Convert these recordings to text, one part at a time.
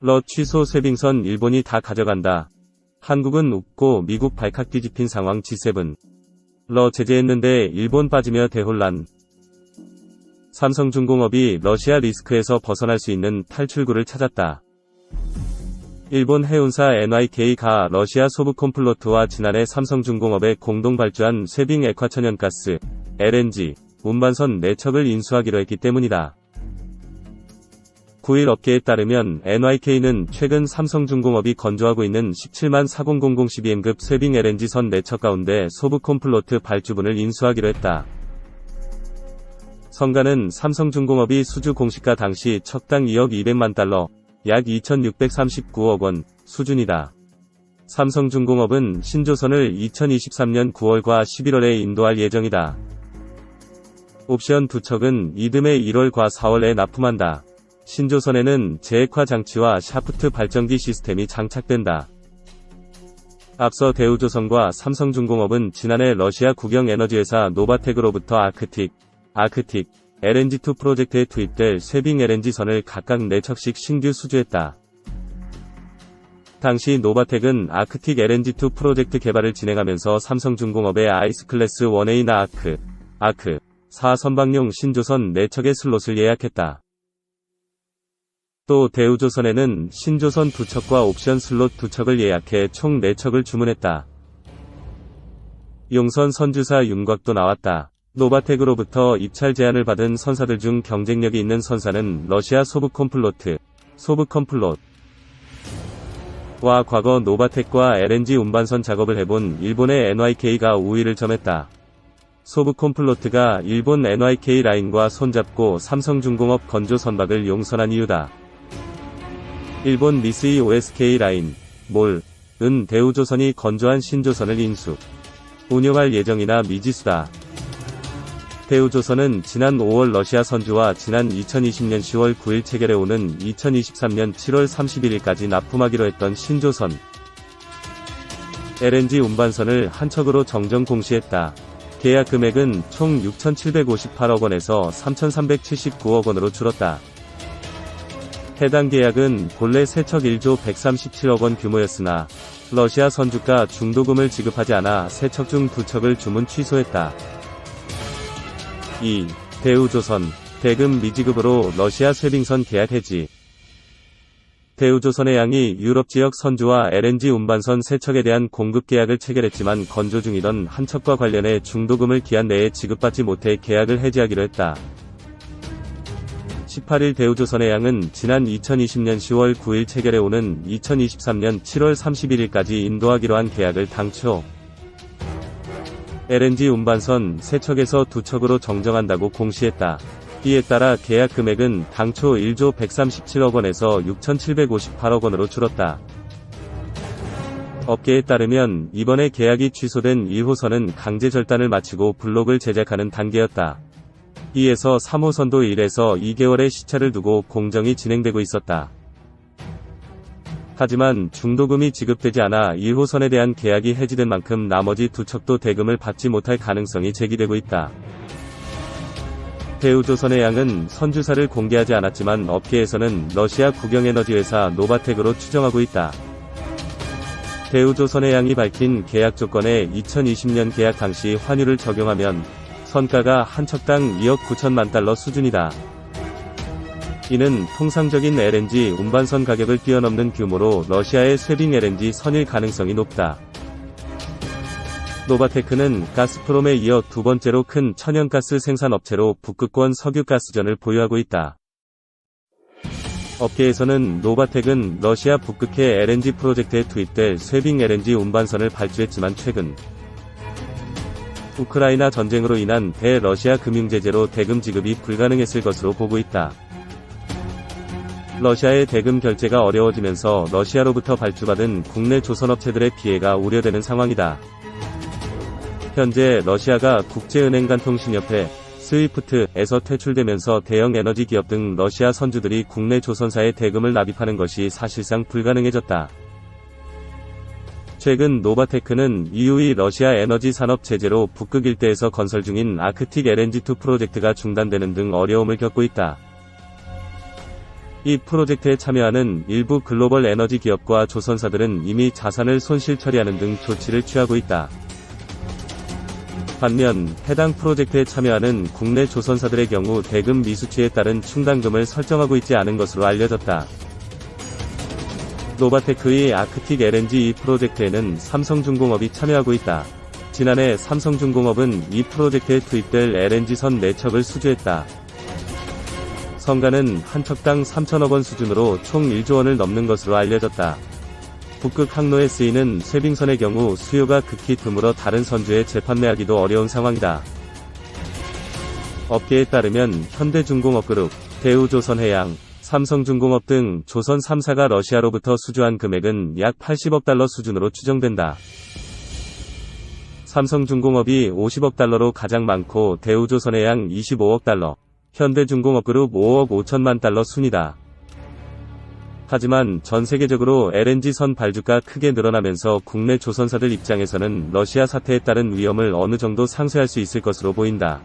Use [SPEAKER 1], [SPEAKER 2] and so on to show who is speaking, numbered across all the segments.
[SPEAKER 1] 러 취소 쇄빙선 일본이 다 가져간다. 한국은 웃고 미국 발칵 뒤집힌 상황 G7. 러 제재했는데 일본 빠지며 대혼란. 삼성중공업이 러시아 리스크에서 벗어날 수 있는 탈출구를 찾았다. 일본 해운사 NYK가 러시아 소브콤플로트와 지난해 삼성중공업에 공동 발주한 쇠빙 액화천연가스, LNG, 운반선 4척을 인수하기로 했기 때문이다. 9일 업계에 따르면 NYK는 최근 삼성중공업이 건조하고 있는 17만 400012M급 쇠빙 LNG선 4척 가운데 소브콤플로트 발주분을 인수하기로 했다. 성가는 삼성중공업이 수주 공시가 당시 척당 2억 200만 달러, 약 2639억 원 수준이다. 삼성중공업은 신조선을 2023년 9월과 11월에 인도할 예정이다. 옵션 두 척은 이듬해 1월과 4월에 납품한다. 신조선에는 제액화 장치와 샤프트 발전기 시스템이 장착된다. 앞서 대우조선과 삼성중공업은 지난해 러시아 국영에너지회사 노바텍으로부터 아크틱, 아크틱, LNG2 프로젝트에 투입될 쇠빙 LNG선을 각각 4척씩 신규 수주했다. 당시 노바텍은 아크틱 LNG2 프로젝트 개발을 진행하면서 삼성중공업의 아이스클래스 1A나 아크, 아크, 4 선박용 신조선 4척의 슬롯을 예약했다. 또 대우조선에는 신조선 2척과 옵션 슬롯 2척을 예약해 총 4척을 주문했다. 용선 선주사 윤곽도 나왔다. 노바텍으로부터 입찰 제안을 받은 선사들 중 경쟁력이 있는 선사는 러시아 소브콤플로트, 소브컴플롯, 와 과거 노바텍과 LNG 운반선 작업을 해본 일본의 NYK가 우위를 점했다. 소브콤플로트가 일본 NYK 라인과 손잡고 삼성중공업 건조 선박을 용선한 이유다. 일본 미스이 OSK 라인, 몰, 은 대우조선이 건조한 신조선을 인수, 운영할 예정이나 미지수다. 대우조선은 지난 5월 러시아 선주와 지난 2020년 10월 9일 체결해 오는 2023년 7월 31일까지 납품하기로 했던 신조선 LNG 운반선을 한 척으로 정정 공시했다. 계약 금액은 총 6,758억 원에서 3,379억 원으로 줄었다. 해당 계약은 본래 세척 1조 137억 원 규모였으나 러시아 선주가 중도금을 지급하지 않아 세척 중 두 척을 주문 취소했다. 2. 대우조선, 대금 미지급으로 러시아 쇠빙선 계약 해지. 대우조선의 양이 유럽 지역 선주와 LNG 운반선 세척에 대한 공급 계약을 체결했지만 건조 중이던 한 척과 관련해 중도금을 기한 내에 지급받지 못해 계약을 해지하기로 했다. 18일 대우조선의 양은 지난 2020년 10월 9일 체결해 오는 2023년 7월 31일까지 인도하기로 한 계약을 당초 LNG 운반선 3척에서 2척으로 정정한다고 공시했다. 이에 따라 계약 금액은 당초 1조 137억 원에서 6,758억 원으로 줄었다. 업계에 따르면 이번에 계약이 취소된 1호선은 강제 절단을 마치고 블록을 제작하는 단계였다. 이에서 3호선도 1에서 2개월의 시차를 두고 공정이 진행되고 있었다. 하지만 중도금이 지급되지 않아 1호선에 대한 계약이 해지된 만큼 나머지 두 척도 대금을 받지 못할 가능성이 제기되고 있다. 대우조선의 양은 선주사를 공개하지 않았지만 업계에서는 러시아 국영에너지회사 노바텍으로 추정하고 있다. 대우조선의 양이 밝힌 계약 조건에 2020년 계약 당시 환율을 적용하면 선가가 한 척당 2억 9천만 달러 수준이다. 이는 통상적인 LNG 운반선 가격을 뛰어넘는 규모로 러시아의 쇠빙 LNG 선일 가능성이 높다. 노바테크는 가스프롬에 이어 두 번째로 큰 천연가스 생산업체로 북극권 석유가스전을 보유하고 있다. 업계에서는 노바텍은 러시아 북극해 LNG 프로젝트에 투입될 쇠빙 LNG 운반선을 발주했지만 최근 우크라이나 전쟁으로 인한 대러시아 금융제재로 대금 지급이 불가능했을 것으로 보고 있다. 러시아의 대금 결제가 어려워지면서 러시아로부터 발주받은 국내 조선업체들의 피해가 우려되는 상황이다. 현재 러시아가 국제은행 간 통신협회 스위프트에서 퇴출되면서 대형 에너지 기업 등 러시아 선주들이 국내 조선사에 대금을 납입하는 것이 사실상 불가능해졌다. 최근 노바테크는 EU의 러시아 에너지 산업 제재로 북극 일대에서 건설 중인 아크틱 LNG2 프로젝트가 중단되는 등 어려움을 겪고 있다. 이 프로젝트에 참여하는 일부 글로벌 에너지 기업과 조선사들은 이미 자산을 손실 처리하는 등 조치를 취하고 있다. 반면 해당 프로젝트에 참여하는 국내 조선사들의 경우 대금 미수치에 따른 충당금을 설정하고 있지 않은 것으로 알려졌다. 노바테크의 아크틱 LNG 이 프로젝트에는 삼성중공업이 참여하고 있다. 지난해 삼성중공업은 이 프로젝트에 투입될 LNG선 4척을 수주했다. 성가는 한 척당 3천억 원 수준으로 총 1조 원을 넘는 것으로 알려졌다. 북극 항로에 쓰이는 쇠빙선의 경우 수요가 극히 드물어 다른 선주에 재판매하기도 어려운 상황이다. 업계에 따르면 현대중공업그룹, 대우조선해양, 삼성중공업 등 조선 3사가 러시아로부터 수주한 금액은 약 80억 달러 수준으로 추정된다. 삼성중공업이 50억 달러로 가장 많고 대우조선해양 25억 달러, 현대중공업그룹 5억 5천만 달러 순이다. 하지만 전 세계적으로 LNG선 발주가 크게 늘어나면서 국내 조선사들 입장에서는 러시아 사태에 따른 위험을 어느 정도 상쇄할 수 있을 것으로 보인다.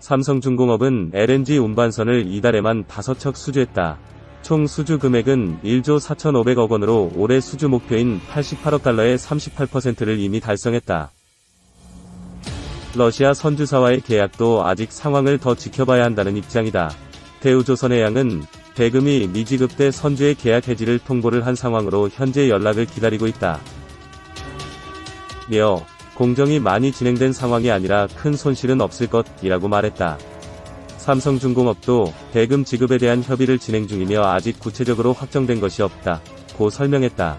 [SPEAKER 1] 삼성중공업은 LNG 운반선을 이달에만 5척 수주했다. 총 수주 금액은 1조 4,500억 원으로 올해 수주 목표인 88억 달러의 38%를 이미 달성했다. 러시아 선주사와의 계약도 아직 상황을 더 지켜봐야 한다는 입장이다. 대우조선해 양은 대금이 미지급대 선주의 계약 해지를 통보를 한 상황으로 현재 연락을 기다리고 있다. 며 공정이 많이 진행된 상황이 아니라 큰 손실은 없을 것이라고 말했다. 삼성중공업도 대금 지급에 대한 협의를 진행 중이며 아직 구체적으로 확정된 것이 없다. 고 설명했다.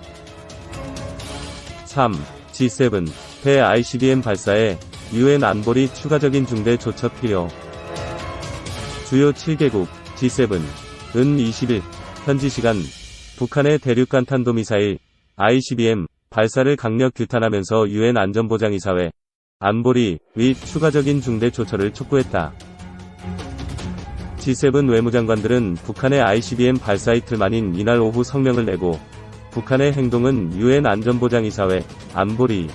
[SPEAKER 1] 3. G7 배 ICBM 발사에 UN 안보리 추가적인 중대 조처 필요. 주요 7개국 G7 은 20일 현지 시간 북한의 대륙간 탄도미사일 ICBM 발사를 강력 규탄하면서 유엔 안전보장이사회 안보리 의 추가적인 중대 조처를 촉구했다. G7 외무장관들은 북한의 ICBM 발사 이틀 만인 이날 오후 성명을 내고 북한의 행동은 유엔 안전보장이사회 안보리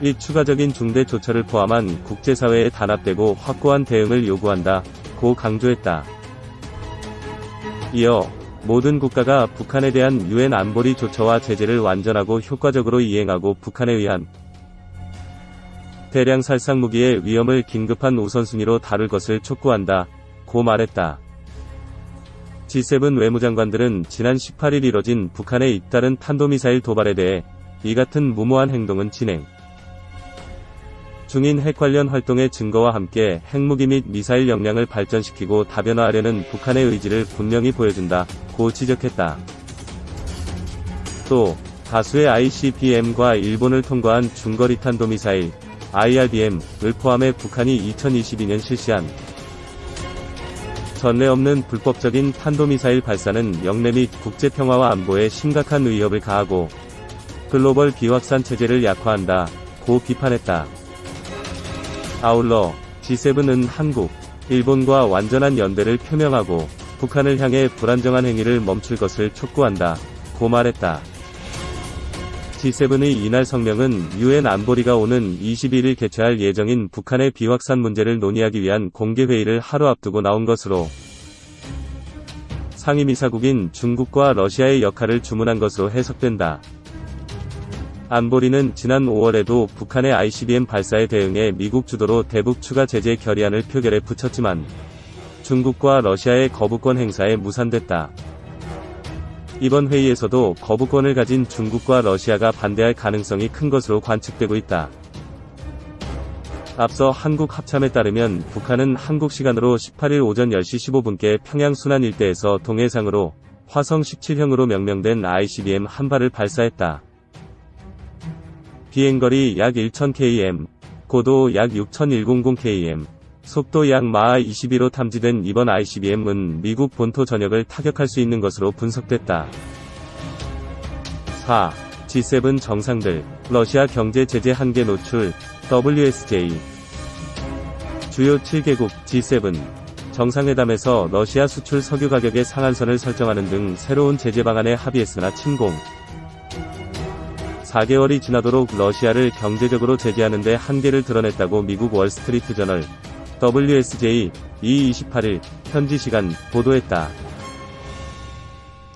[SPEAKER 1] 이 추가적인 중대 조처를 포함한 국제사회에 단합되고 확고한 대응을 요구한다. 고 강조했다. 이어 모든 국가가 북한에 대한 유엔 안보리 조처와 제재를 완전하고 효과적으로 이행하고 북한에 의한 대량 살상 무기의 위험을 긴급한 우선순위로 다룰 것을 촉구한다. 고 말했다. G7 외무장관들은 지난 18일 이뤄진 북한의 잇따른 탄도미사일 도발에 대해 이 같은 무모한 행동은 진행 중인 핵 관련 활동의 증거와 함께 핵무기 및 미사일 역량을 발전시키고 다변화하려는 북한의 의지를 분명히 보여준다. 고 지적했다. 또 다수의 ICBM과 일본을 통과한 중거리 탄도미사일 IRBM을 포함해 북한이 2022년 실시한 전례 없는 불법적인 탄도미사일 발사는 영내 및 국제 평화와 안보에 심각한 위협을 가하고 글로벌 비확산 체제를 약화한다. 고 비판했다. 아울러 G7은 한국, 일본과 완전한 연대를 표명하고 북한을 향해 불안정한 행위를 멈출 것을 촉구한다. 고 말했다. G7의 이날 성명은 유엔 안보리가 오는 21일 개최할 예정인 북한의 비확산 문제를 논의하기 위한 공개회의를 하루 앞두고 나온 것으로 상임이사국인 중국과 러시아의 역할을 주문한 것으로 해석된다. 안보리는 지난 5월에도 북한의 ICBM 발사에 대응해 미국 주도로 대북 추가 제재 결의안을 표결에 붙였지만 중국과 러시아의 거부권 행사에 무산됐다. 이번 회의에서도 거부권을 가진 중국과 러시아가 반대할 가능성이 큰 것으로 관측되고 있다. 앞서 한국 합참에 따르면 북한은 한국 시간으로 18일 오전 10시 15분께 평양 순안 일대에서 동해상으로 화성 17형으로 명명된 ICBM 한 발을 발사했다. 비행거리 약 1000km, 고도 약 6100km, 속도 약 마하 21로 탐지된 이번 ICBM은 미국 본토 전역을 타격할 수 있는 것으로 분석됐다. 4. G7 정상들, 러시아 경제 제재 한계 노출, WSJ. 주요 7개국 G7 정상회담에서 러시아 수출 석유 가격의 상한선을 설정하는 등 새로운 제재 방안에 합의했으나 침공. 4개월이 지나도록 러시아를 경제적으로 제재하는데 한계를 드러냈다고 미국 월스트리트 저널, WSJ 228일 현지 시간 보도했다.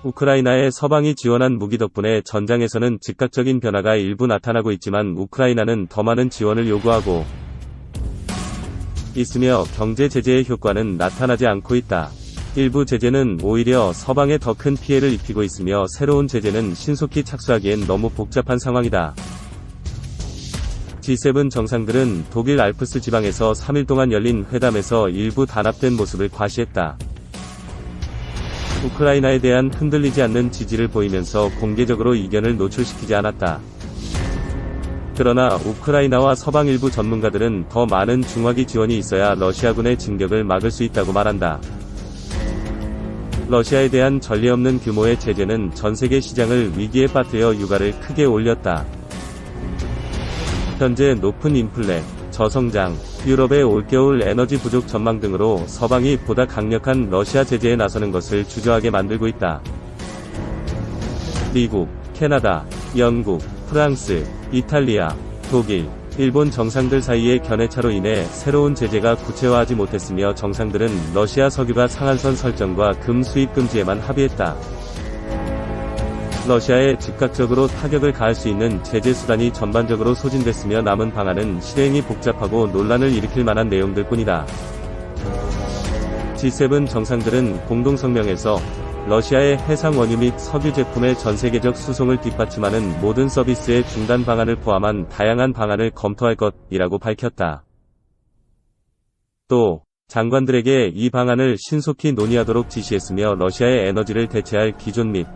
[SPEAKER 1] 우크라이나의 서방이 지원한 무기 덕분에 전장에서는 즉각적인 변화가 일부 나타나고 있지만 우크라이나는 더 많은 지원을 요구하고 있으며 경제 제재의 효과는 나타나지 않고 있다. 일부 제재는 오히려 서방에 더 큰 피해를 입히고 있으며 새로운 제재는 신속히 착수하기엔 너무 복잡한 상황이다. G7 정상들은 독일 알프스 지방에서 3일 동안 열린 회담에서 일부 단합된 모습을 과시했다. 우크라이나에 대한 흔들리지 않는 지지를 보이면서 공개적으로 이견을 노출시키지 않았다. 그러나 우크라이나와 서방 일부 전문가들은 더 많은 중화기 지원이 있어야 러시아군의 진격을 막을 수 있다고 말한다. 러시아에 대한 전례 없는 규모의 제재는 전 세계 시장을 위기에 빠뜨려 유가를 크게 올렸다. 현재 높은 인플레, 저성장, 유럽의 올겨울 에너지 부족 전망 등으로 서방이 보다 강력한 러시아 제재에 나서는 것을 주저하게 만들고 있다. 미국, 캐나다, 영국, 프랑스, 이탈리아, 독일, 일본 정상들 사이의 견해차로 인해 새로운 제재가 구체화하지 못했으며 정상들은 러시아 석유가 상한선 설정과 금 수입 금지에만 합의했다. 러시아에 즉각적으로 타격을 가할 수 있는 제재 수단이 전반적으로 소진됐으며 남은 방안은 실행이 복잡하고 논란을 일으킬 만한 내용들 뿐이다. G7 정상들은 공동성명에서 러시아의 해상 원유 및 석유 제품의 전 세계적 수송을 뒷받침하는 모든 서비스의 중단 방안을 포함한 다양한 방안을 검토할 것이라고 밝혔다. 또, 장관들에게 이 방안을 신속히 논의하도록 지시했으며 러시아의 에너지를 대체할 기존 및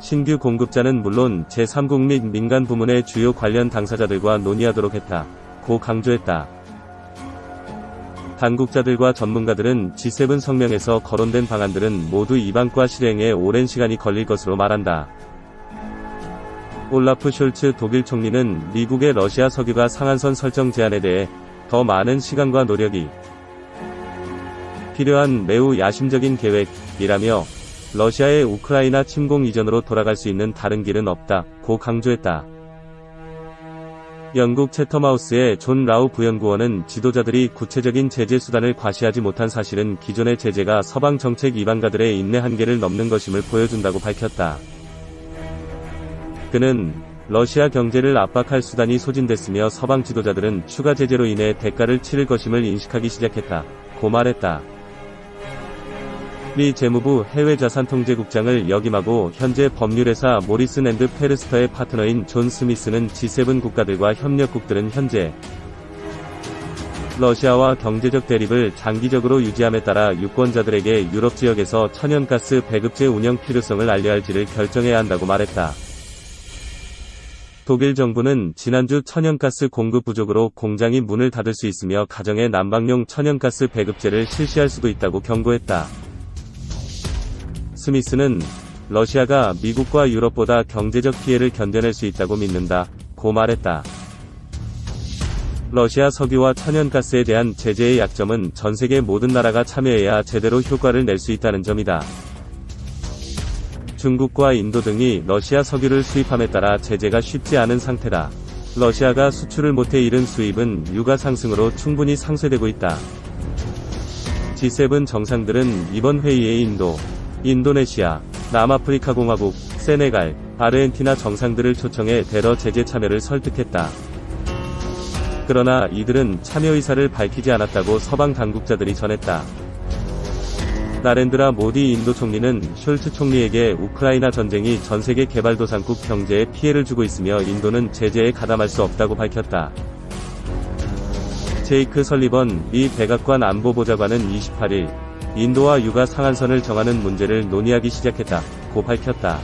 [SPEAKER 1] 신규 공급자는 물론 제3국 및 민간 부문의 주요 관련 당사자들과 논의하도록 했다. 고 강조했다. 당국자들과 전문가들은 G7 성명에서 거론된 방안들은 모두 이방과 실행에 오랜 시간이 걸릴 것으로 말한다. 올라프 숄츠 독일 총리는 미국의 러시아 석유가 상한선 설정 제한에 대해 더 많은 시간과 노력이 필요한 매우 야심적인 계획이라며 러시아의 우크라이나 침공 이전으로 돌아갈 수 있는 다른 길은 없다, 고 강조했다. 영국 채텀하우스의 존 라우 부연구원은 지도자들이 구체적인 제재 수단을 과시하지 못한 사실은 기존의 제재가 서방 정책 이방가들의 인내 한계를 넘는 것임을 보여준다고 밝혔다. 그는 러시아 경제를 압박할 수단이 소진됐으며 서방 지도자들은 추가 제재로 인해 대가를 치를 것임을 인식하기 시작했다. 고 말했다. 미 재무부 해외자산통제국장을 역임하고 현재 법률회사 모리슨 앤드 페르스터의 파트너인 존 스미스는 G7 국가들과 협력국들은 현재 러시아와 경제적 대립을 장기적으로 유지함에 따라 유권자들에게 유럽 지역에서 천연가스 배급제 운영 필요성을 알려야 할지를 결정해야 한다고 말했다. 독일 정부는 지난주 천연가스 공급 부족으로 공장이 문을 닫을 수 있으며 가정의 난방용 천연가스 배급제를 실시할 수도 있다고 경고했다. 스미스는 러시아가 미국과 유럽보다 경제적 피해를 견뎌낼 수 있다고 믿는다. 고 말했다. 러시아 석유와 천연가스에 대한 제재의 약점은 전 세계 모든 나라가 참여해야 제대로 효과를 낼 수 있다는 점이다. 중국과 인도 등이 러시아 석유를 수입함에 따라 제재가 쉽지 않은 상태다. 러시아가 수출을 못해 잃은 수입은 유가 상승으로 충분히 상쇄되고 있다. G7 정상들은 이번 회의에 인도, 인도네시아, 남아프리카 공화국, 세네갈, 아르헨티나 정상들을 초청해 대러 제재 참여를 설득했다. 그러나 이들은 참여 의사를 밝히지 않았다고 서방 당국자들이 전했다. 나렌드라 모디 인도 총리는 숄츠 총리에게 우크라이나 전쟁이 전 세계 개발도상국 경제에 피해를 주고 있으며 인도는 제재에 가담할 수 없다고 밝혔다. 제이크 설리번 미 백악관 안보보좌관은 28일 인도와 유가 상한선을 정하는 문제를 논의하기 시작했다. 고 밝혔다.